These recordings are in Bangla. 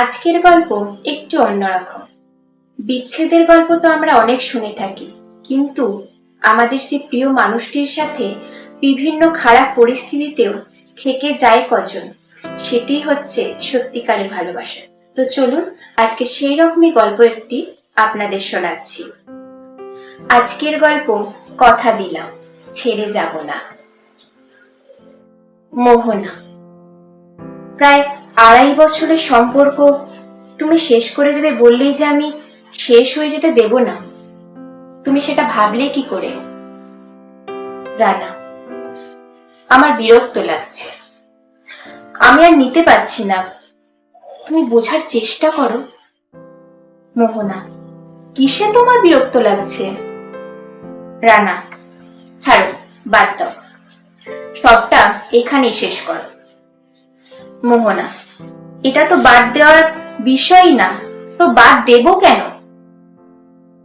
আজকের গল্প একটু অন্যরকম বিচ্ছেদের গল্প তো আমরা অনেক শুনে থাকি, কিন্তু আমাদের সেই প্রিয় মানুষটির সাথে বিভিন্ন খারাপ পরিস্থিতিতেও থেকে যায় কজন, সেটি হচ্ছে সত্যিকারের ভালোবাসা। তো চলুন, আজকে সেই রকমই গল্প একটি আপনাদের শোনাচ্ছি। আজকের গল্প, কথা দিলাম, ছেড়ে যাব না। মোহনা। প্রায় আড়াই বছরের সম্পর্ক তুমি শেষ করে দেবে বললেই যে আমি শেষ হয়ে যেতে দেব না। তুমি সেটা ভাবলে কি করে? রানা, আমার বিরক্ত লাগছে। আমি আর নিতে পারছি না। তুমি বোঝার চেষ্টা করো। মোহনা, কিসে তোমার বিরক্ত লাগছে? রানা, ছাড়ো, বাদ দাও। সবটা এখানেই শেষ করো। মোহনা। এটা তো বাদ দেওয়ার বিষয়ই না। তো বাদ দেব কেন?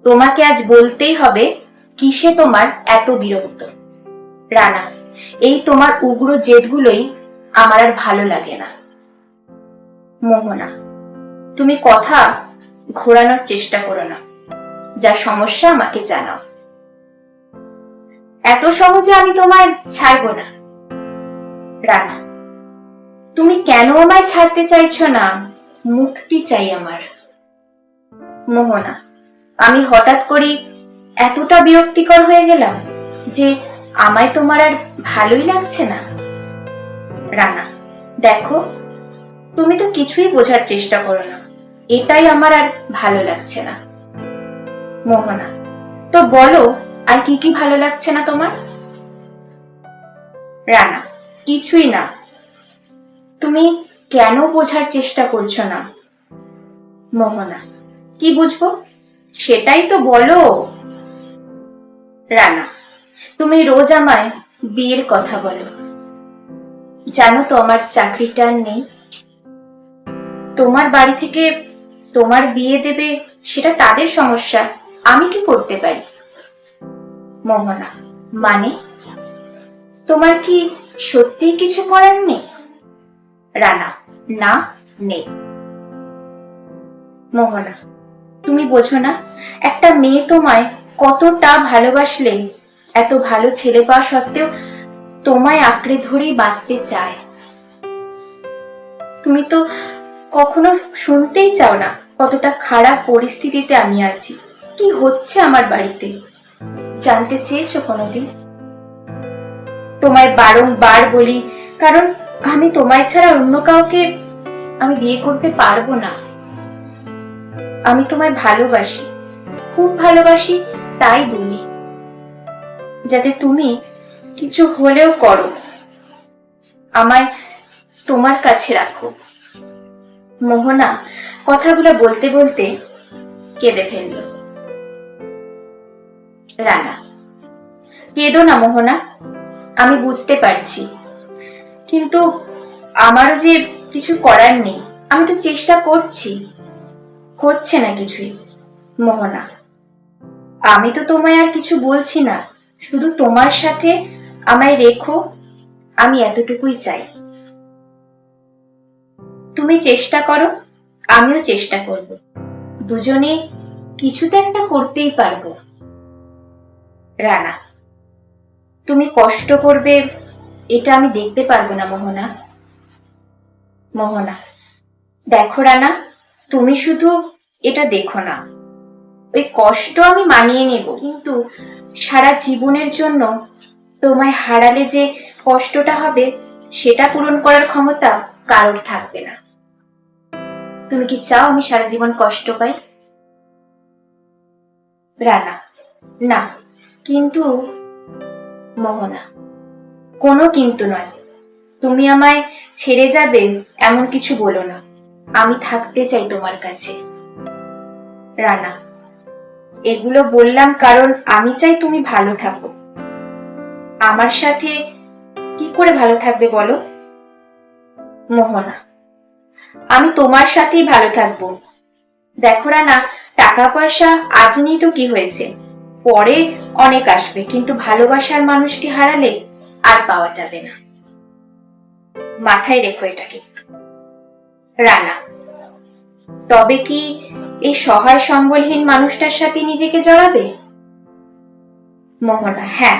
তোমাকে আজ বলতেই হবে কিসে তোমার এত বিরক্ত। রানা, এই তোমার উগ্র জেদগুলোই আমার আর ভালো লাগে না। মোহনা, তুমি কথা ঘোরানোর চেষ্টা করো না। যা সমস্যা আমাকে জানাও। এত সহজে আমি তোমায় ছাড়বো না। রানা তুমি কেন আমায় ছাড়তে চাইছো না? মুক্তি চাই আমার। মোহনা, আমি হঠাৎ করে এতটা বিরক্তিকর হয়ে গেলাম যে আমায় তোমার আর ভালোই লাগছে না। রানা, দেখো, তুমি তো কিছুই বোঝার চেষ্টা করো না। এটাই আমার আর ভালো লাগছে না। মোহনা, তো বলো, আর কি কি ভালো লাগছে না তোমার? রানা, কিছুই না। তুমি কেন বোঝার চেষ্টা করছ না? মোহনা, কি বুঝব? সেটাই তো বলো। রানা, তুমি রোজ আমায় বিয়ের কথা বলো। জানো তো আমার চাকরিটা নেই। তোমার বাড়ি থেকে তোমার বিয়ে দেবে সেটা তাদের সমস্যা, আমি কি করতে পারি? মোহনা মানে? তোমার কি সত্যি কিছু করার নেই? রানা, না, নেই। মোহনা, তুমি বোঝো না, একটা মেয়ে তোমায় কতটা ভালোবাসলে, এত ভালো ছেলে পাওয়া সত্ত্বেও তোমায় আঁকড়ে ধরেই বাঁচতে চায়। তুমি তো কখনো শুনতেই চাও না কতটা খারাপ পরিস্থিতিতে আমি আছি। কি হচ্ছে আমার বাড়িতে? জানতে চেয়েছো কোনোদিন? তোমায় বারংবার বলি, কারণ আমি তোমায় ছাড়া অন্য কাউকে আমি বিয়ে করতে পারব না। আমি তোমায় ভালোবাসি, খুব ভালোবাসি, তাই বলি। যাতে তুমি কিছু হলেও করো। আমায় তোমার কাছে রাখো। মোহনা, কথাগুলো বলতে বলতে কেঁদে ফেলল। রানা, কেঁদো না মোহনা, আমি বুঝতে পারছি। কিন্তু আমারও যে কিছু করার নেই। আমি তো চেষ্টা করছি। হচ্ছে না কিছুই, মোহনা। আমি তো তোমায় আর কিছু বলছি না। শুধু তোমার সাথে আমায় রেখো, আমি এতটুকুই চাই। তুমি চেষ্টা করো, আমিও চেষ্টা করব। দুজনে কিছু তো একটা করতেই পারব। রানা, তুমি কষ্ট করবে এটা আমি দেখতে পারব না, মোহনা। মোহনা, দেখো রানা, তুমি শুধু এটা দেখো না। ওই কষ্ট আমি মানিয়ে নেব, কিন্তু সারা জীবনের জন্য তোমায় হারালে যে কষ্টটা হবে, সেটা পূরণ করার ক্ষমতা কারোর থাকবে না। তুমি কি চাও আমি সারা জীবন কষ্ট পাই? রানা, না, কিন্তু মোহনা কোনো কিন্তু নয়। তুমি আমায় ছেড়ে যাবে এমন কিছু বলো না। আমি থাকতে চাই তোমার কাছে। রানা, এগুলো বললাম কারণ আমি চাই তুমি ভালো থাকো। আমার সাথে কি করে ভালো থাকবে বলো? মোহনা, আমি তোমার সাথেই ভালো থাকব। দেখো রানা টাকা পয়সা আজ নেই তো কি হয়েছে? পরে অনেক আসবে, কিন্তু ভালোবাসার মানুষকে হারালে আর পাওয়া যাবে না। মাথায় রেখো এটা কিন্তু রানা, তবে কি এই সহায় সম্বলহীন মানুষটার সাথে নিজেকে জড়াবে? মোহনা হ্যাঁ।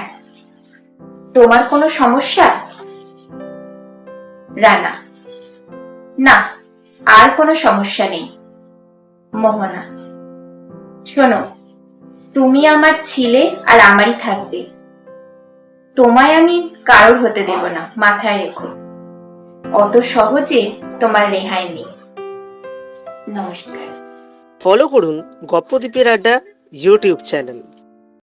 তোমার কোনো সমস্যা? রানা, না, আর কোনো সমস্যা নেই। মোহনা, শোনো, তুমি আমার ছিলে আর আমারই থাকবে। তোমায় আমি কারোর হতে দেব না, মাথায় রেখো। অত সহজে তোমার রেহাই নেই। নমস্কার। ফলো করুন গপ্পদ্বীপের আড্ডা ইউটিউব চ্যানেল